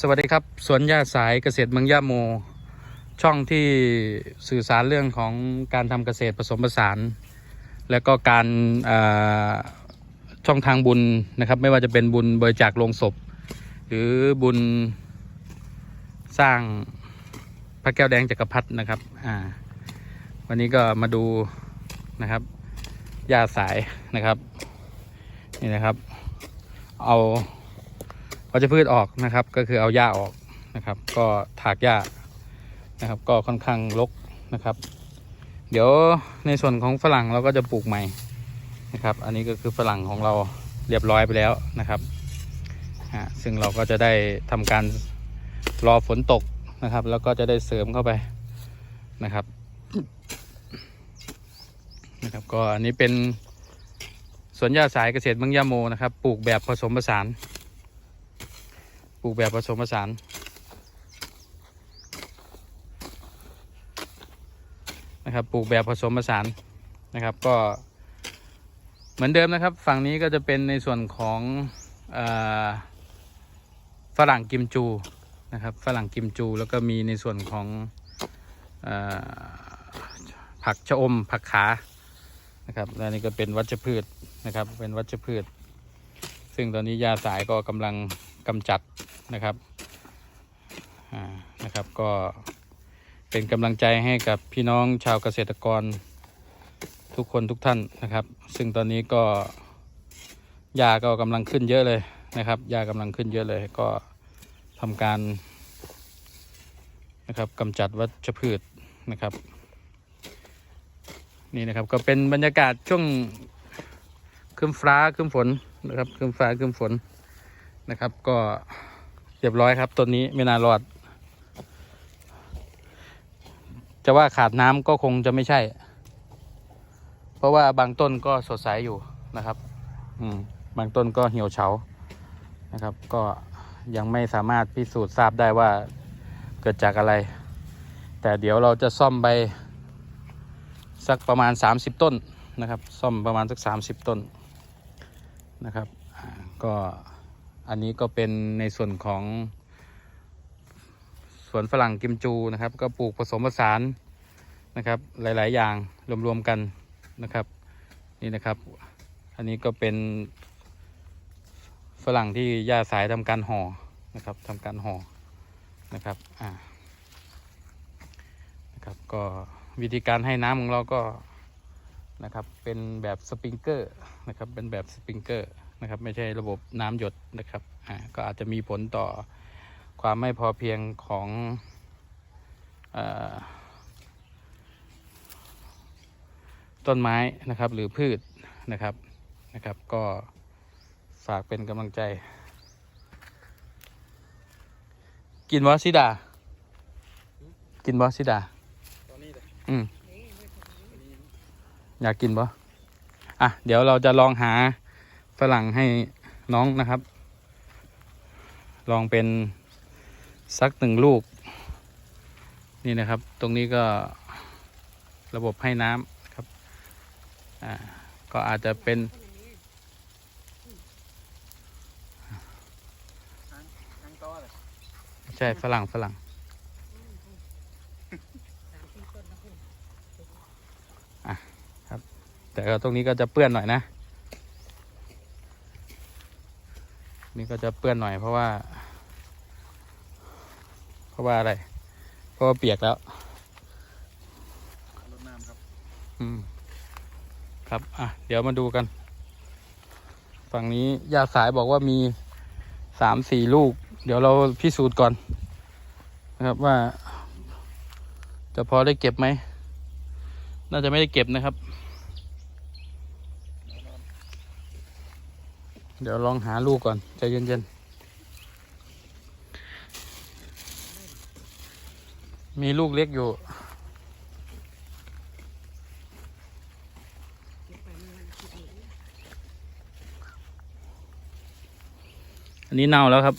สวัสดีครับ สวนหญ้าสายเกษตรเมืองย่าโม ช่องที่สื่อสารเรื่องของการทำเกษตรผสมผสาน แล้วก็การาช่องทางบุญนะครับ ไม่ว่าจะเป็นบุญบริจาคโลงศพ หรือบุญสร้างพระแก้วแดงจักรพรรดินะครับวันนี้ก็มาดูนะครับหญ้าสายนะครับ นี่นะครับ เอา วัชพืชออกนะครับ ก็คือเอาหญ้าออกนะครับ ก็ถากหญ้านะครับ ก็ค่อนข้างรกนะครับ เดี๋ยวในส่วนของฝรั่งเราก็จะปลูกใหม่นะครับ อันนี้ก็คือฝรั่งของเราเรียบร้อยไปแล้วนะครับซึ่งเราก็จะได้ทำการรอฝนตกนะครับ แล้วก็จะได้เสริมเข้าไปนะครับนะครับ ก็อันนี้เป็นสวนหญ้าสายเกษตรเมืองยาโมนะครับ ปลูกแบบผสมผสาน ลูกแบบผสมผสาน นะครับปลูกแบบผสมผสานนะครับก็ เหมือนเดิมนะครับ ฝั่งนี้ก็จะเป็นในส่วนของอฝรั่งกิมจูนะครับฝรั่งกิมจูแล้วก็มีในส่วนของอผักชะอมผักขานะครับและนี่ก็เป็นวัชพืชนะครับเป็นวัชพืช ซึ่งตอนนี้ยาสายก็กำลัง กำจัดนะครับอ่านะครับก็เป็นกำลังใจให้กับพี่น้องชาวเกษตรกรทุกคนทุกท่านนะครับ ซึ่งตอนนี้ก็ยาก็กำลังขึ้นเยอะเลยนะครับยากำลังขึ้นเยอะเลยก็ทำการนะครับกำจัดวัชพืชนะครับ นี่นะครับก็เป็นบรรยากาศช่วงครึ้มฟ้าครึ้มฝนนะครับครึ้มฟ้าครึ้มฝน นะครับ ก็เรียบร้อยครับต้นนี้ไม่น่ารอด จะว่าขาดน้ำก็คงจะไม่ใช่ เพราะว่าบางต้นก็สดใสอยู่นะครับ อืม บางต้นก็เหี่ยวเฉานะครับ ก็ยังไม่สามารถพิสูจน์ทราบได้ว่าเกิดจากอะไร แต่เดี๋ยวเราจะซ่อมใบสักประมาณ 30 ต้นนะครับ ซ่อมประมาณสัก 30 ต้นนะครับ ก็ อันนี้ก็เป็นในส่วนของสวนฝรั่งกิมจูนะครับ ก็ปลูกผสมผสานนะครับ หลาย ๆ อย่างรวม ๆ กันนะครับ นี่นะครับ อันนี้ก็เป็นฝรั่งที่ย่าสายทำการห่อนะครับทำการห่อนะครับอ่านะครับก็วิธีการให้น้ำของเราก็นะครับเป็นแบบสปริงเกอร์นะครับเป็นแบบสปริงเกอร์ นะครับ ไม่ใช่ระบบน้ำหยดนะครับอ่าก็อาจจะมีผลต่อความไม่พอเพียงของอต้นไม้นะครับหรือพืชนะครับนะครับ ก็ฝากเป็นกำลังใจ กินวอซิดา กินวอซิดาอยอืมอยากกินปะอะ เดี๋ยวเราจะลองหา ฝรั่งให้น้องนะครับ ลองเป็นสักหนึ่งลูก นี่นะครับ ตรงนี้ก็ระบบให้น้ำครับอ่าก็อาจจะเป็นใช่ฝรั่งฝรั่งอะครับ แต่ก็ตรงนี้ก็จะเปื้อนหน่อยนะ นี่ก็จะเปื้อนหน่อยเพราะว่า เพราะว่าอะไร เพราะว่าเปียกแล้วรดน้ำครับ อืม ครับ อะ เดี๋ยวมาดูกัน ฝั่งนี้ยาสายบอกว่ามีสามสี่ลูก เดี๋ยวเราพิสูจน์ก่อน นะครับว่า จะพอได้เก็บไหม น่าจะไม่ได้เก็บนะครับ เดี๋ยวลองหาลูกก่อน ใจเย็นๆ มีลูกเล็กอยู่ อันนี้เน่าแล้วครับ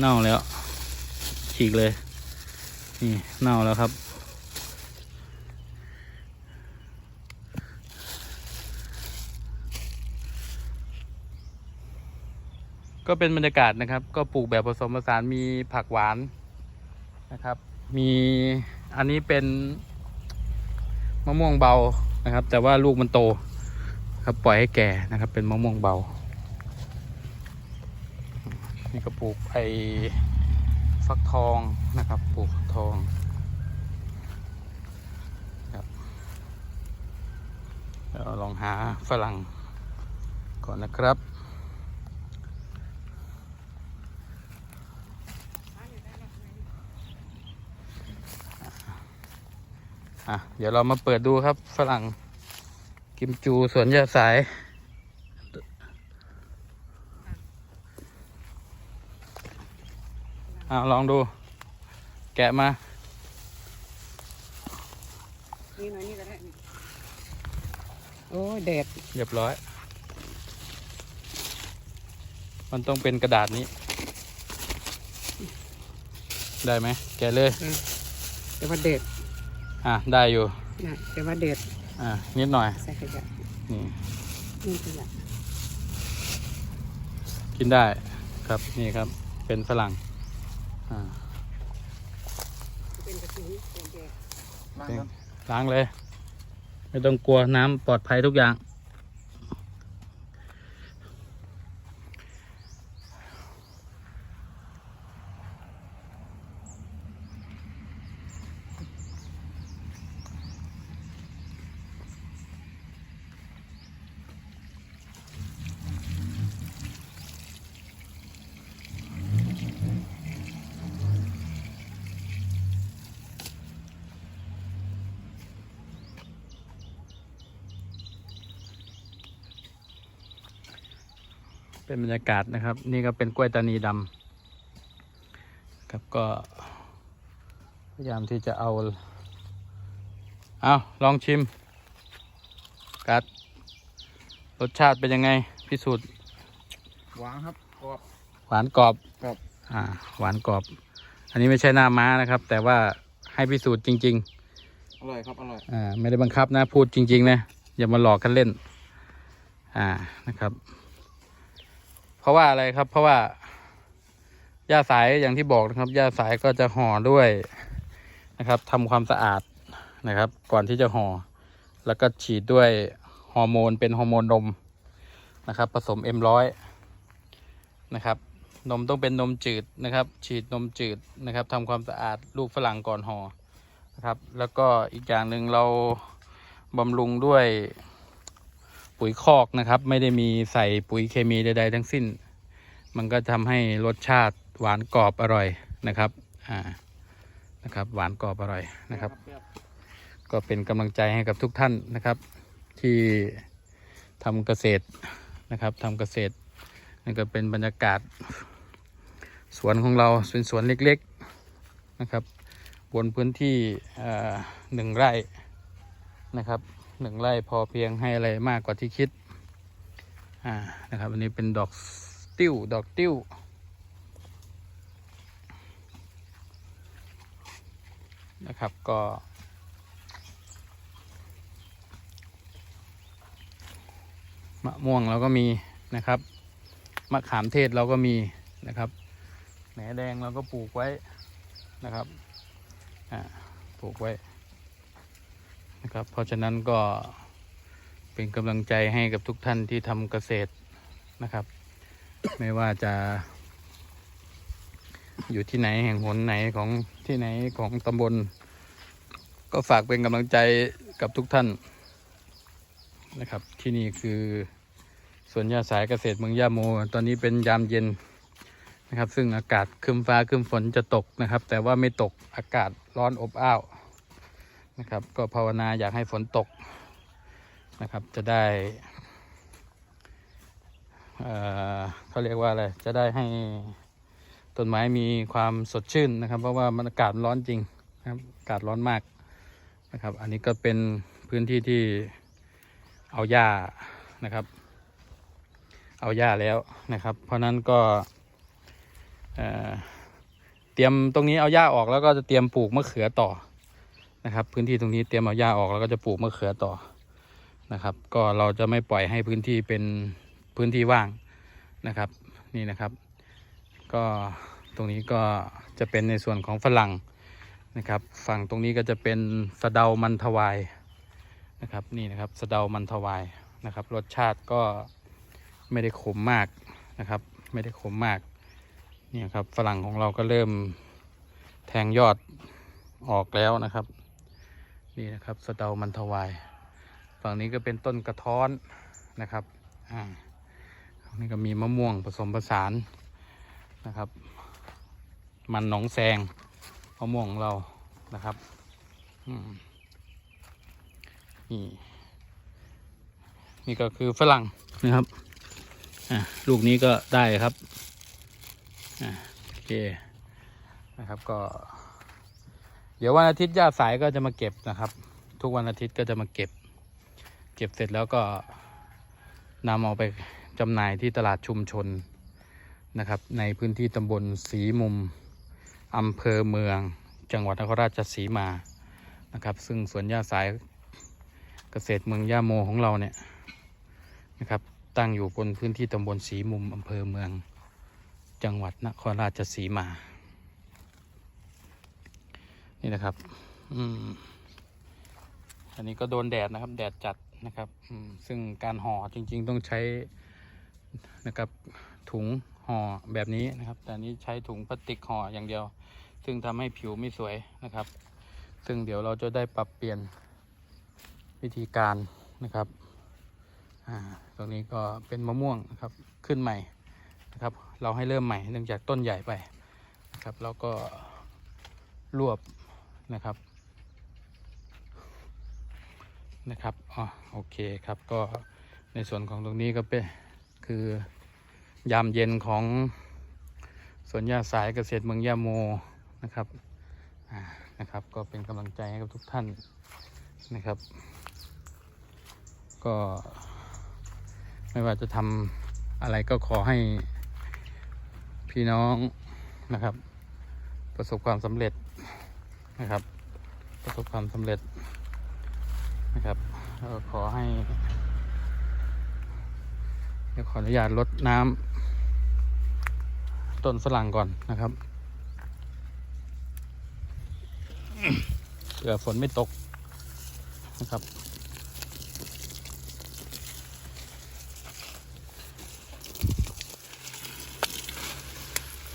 เน่าแล้วฉีกเลย นี่เน่าแล้วครับ ก็เป็นบรรยากาศนะครับ ก็ปลูกแบบผสมผสานมีผักหวานนะครับ มีอันนี้เป็นมะม่วงเบานะครับ แต่ว่าลูกมันโตครับปล่อยให้แก่นะครับ เป็นมะม่วงเบา นี่ก็ปลูกไอ้ฟักทองนะครับ ปลูกฟักทองครับเดี๋ยวลองหาฝรั่งก่อนนะครับ อะเดี๋ยวเรามาเปิดดูครับฝรั่งกิมจูสวนยาสาย อ่าลองดู แกะมานี่หน่อยนี่ก็ได้นี่โอ้ยแดดเรียบร้อย มันต้องเป็นกระดาษนี้ ได้ไหม แกะเลย แต่ว่าแดด อะได้อยู่นะแต่ว่าแดดอะนิดหน่อยใส่ขยะนี่นี่ขยะกินได้ครับนี่ครับเป็นฝรั่งอ่าเป็นกระสุนเป็นแดดล้างก่อนล้างเลย ไม่ต้องกลัวน้ำปลอดภัยทุกอย่าง เป็นบรรยากาศนะครับ นี่ก็เป็นกล้วยตานีดำครับก็ พยายามที่จะเอาเอาลองชิม กัด รสชาติเป็นยังไง พิสูจน์หวานครับกรอบหวานกรอบครับอ่า หวานกรอบ อันนี้ไม่ใช่หน้าม้านะครับ แต่ว่าให้พิสูจน์จริงอร่อยครับ อร่อยๆอ่า ไม่ได้บังคับนะ พูดจริง ๆ นะ อย่ามาหลอกกันเล่น อ่า นะครับเพ ราะว่าอะไรครับ เพราะว่าหญ้าสายอย่างที่บอกนะครับหญ้าสายก็จะห่อด้วยนะครับทำความสะอาดนะครับ ก่อนที่จะห่อ แล้วก็ฉีดด้วยฮอร์โมนเป็นฮอร์โมนนมนะครับ ผสมเอ็มร้อยนะครับนมต้องเป็นนมจืดนะครับ ฉีดนมจืดนะครับทำความสะอาดลูกฝรั่งก่อนห่อนะครับ แล้วก็อีกอย่างหนึ่งเราบำรุงด้วย ปุ๋ยคอกนะครับ ไม่ได้มีใส่ปุ๋ยเคมีใดๆทั้งสิ้น มันก็ทำให้รสชาติหวานกรอบอร่อยนะครับอ่านะครับ หวานกรอบอร่อยนะครับ ก็เป็นกำลังใจให้กับทุกท่านนะครับ ที่ทำเกษตรนะครับทำเกษตรนี่ก็เป็นบรรยากาศ สวนของเราเป็นสวนเล็กๆนะครับ บนพื้นที่เอ่อหนึ่งไร่นะครับ หนึ่งไร่พอเพียงให้อะไรมากกว่าที่คิด อ่านะครับอันนี้เป็นดอกติ้วดอกติ้วนะครับก็มะม่วงเราก็มีนะครับมะขามเทศเราก็มีนะครับแหนแดงเราก็ปลูกไว้นะครับอ่าปลูกไว้ นะครับ เพราะฉะนั้นก็เป็นกำลังใจให้กับทุกท่านที่ทำเกษตรนะครับ ไม่ว่าจะ อยู่ที่ไหนแห่งหนไหนของที่ไหนของตำบล ก็ฝากเป็นกำลังใจกับทุกท่านนะครับ ที่นี่คือสวนยาสายเกษตรเมืองย่าโม ตอนนี้เป็นยามเย็นนะครับ ซึ่งอากาศครึมฟ้าครึมฝนจะตกนะครับ แต่ว่าไม่ตกอากาศร้อนอบอ้าว นะครับ ก็ภาวนาอยากให้ฝนตกนะครับ จะได้เอ่อเขาเรียกว่าอะไร จะได้ให้ต้นไม้มีความสดชื่นนะครับ เพราะว่ามันอากาศร้อนจริงนะครับอากาศร้อนมากนะครับ อันนี้ก็เป็นพื้นที่ที่เอาหญ้านะครับ เอาหญ้าแล้วนะครับ เพราะนั้นก็เอ่อเตรียมตรงนี้เอาหญ้าออกแล้วก็จะเตรียมปลูกมะเขือต่อ นะครับ พื้นที่ตรงนี้เตรียมเอาหญ้าออกแล้วก็จะปลูกมะเขือต่อนะครับ ก็เราจะไม่ปล่อยให้พื้นที่เป็นพื้นที่ว่างนะครับ นี่นะครับ ก็ตรงนี้ก็จะเป็นในส่วนของฝรั่งนะครับ ฝั่งตรงนี้ก็จะเป็นสะเดามันถวายนะครับ นี่นะครับสะเดามันถวายนะครับ รสชาติก็ไม่ได้ขมมากนะครับ ไม่ได้ขมมากเนี่ยครับฝรั่งของเราก็เริ่มแทงยอดออกแล้วนะครับ นี่นะครับสะเดามันถวาย ฝั่งนี้ก็เป็นต้นกระท้อนนะครับอ่าตรงนี้ก็มีมะม่วงผสมผสานนะครับ มันหนองแซงมะม่วงของเรานะครับอืมนี่นี่ก็คือฝรั่งนะครับอะลูกนี้ก็ได้ครับอะโอเคนะครับก็ เดี๋ยววันอาทิตย์ย่าสายก็จะมาเก็บนะครับ ทุกวันอาทิตย์ก็จะมาเก็บ เก็บเสร็จแล้วก็นำเอาไปจำหน่ายที่ตลาดชุมชนนะครับ ในพื้นที่ตำบลสีมุมอำเภอเมือง จังหวัดนครราชสีมานะครับ ซึ่งสวนย่าสายเกษตรเมืองย่าโมของเราเนี่ยนะครับ ตั้งอยู่บนพื้นที่ตำบลสีมุมอำเภอเมือง จังหวัดนครราชสีมา นี่นะครับ อืมอันนี้ก็โดนแดดนะครับ แดดจัดนะครับอืมซึ่งการห่อจริง ๆ ต้องใช้นะครับ ถุงห่อแบบนี้นะครับ แต่นนี้ใช้ถุงพลาสติกห่ออย่างเดียว ซึ่งทำให้ผิวไม่สวยนะครับ ซึ่งเดี๋ยวเราจะได้ปรับเปลี่ยนวิธีการนะครับอ่าตรงนี้ก็เป็นมะม่วงนะครับขึ้นใหม่นะครับ เราให้เริ่มใหม่เนื่องจากต้นใหญ่ไปนะครับ แล้วก็รวบ นะครับนะครับอ๋อโอเคครับก็ในส่วนของตรงนี้ก็เป็นคือยามเย็นของสวนยาสายเกษตรเมืองยาโมนะครับนะครับ ก็เป็นกำลังใจให้กับทุกท่านนะครับ ก็ไม่ว่าจะทำอะไรก็ขอให้พี่น้องนะครับ ประสบความสำเร็จ นะครับ ประสบความสำเร็จนะครับแล้วขอให้เดี๋ยวขออนุญาตลดน้ำต้นฝรั่งก่อนนะครับเผื่อฝนไม่ตกนะครับ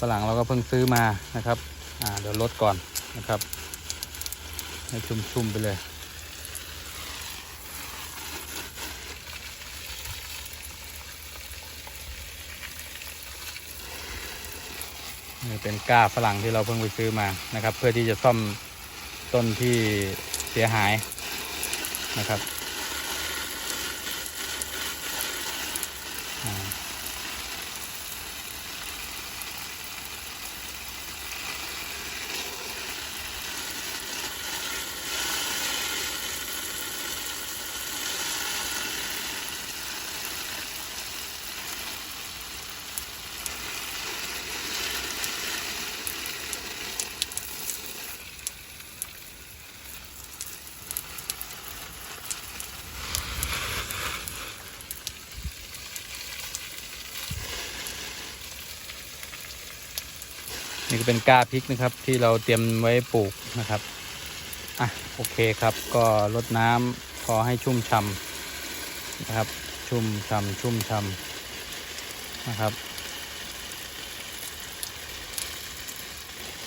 ฝรั่งเราก็เพิ่งซื้อมานะครับ อ่า เดี๋ยวลดก่อนนะครับ ให้ชุ่มๆไปเลย นี่เป็นก้าฝรั่งที่เราเพิ่งไปซื้อมานะครับ เพื่อที่จะซ่อมต้นที่เสียหายนะครับ นี่ก็เป็นก้าพริกนะครับ ที่เราเตรียมไว้ปลูกนะครับอะโอเคครับก็ลดน้ำพอให้ชุ่มช่ำนะครับ ชุ่มช่ำชุ่มช่ำนะครับ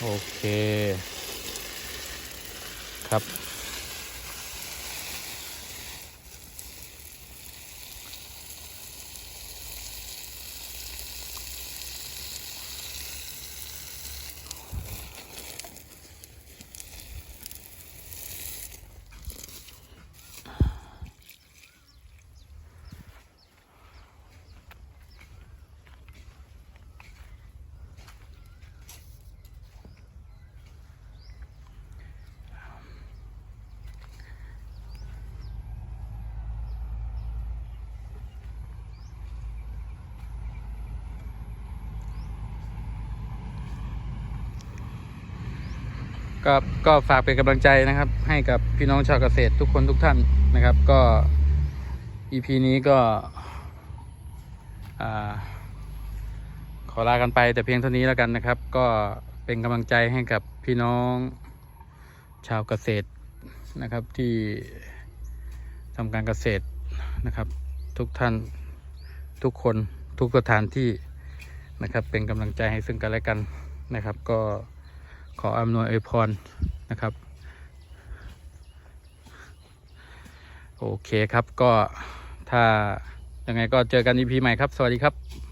โอเคครับ ก็ก็ฝากเป็นกำลังใจนะครับ ให้กับพี่น้องชาวเกษตรทุกคนทุกท่านนะครับ ก็ EP นี้ก็ขอลากันไปแต่เพียงเท่านี้แล้วกันนะครับ ก็เป็นกำลังใจให้กับพี่น้องชาวเกษตรนะครับที่ทำการเกษตรนะครับ ทุกท่านทุกคนทุกสถานที่นะครับ เป็นกำลังใจให้ซึ่งกันและกันนะครับ ก็ ขออำนวยอวยพรนะครับ โอเคครับก็ถ้ายังไงก็เจอกันอีพีใหม่ครับ สวัสดีครับ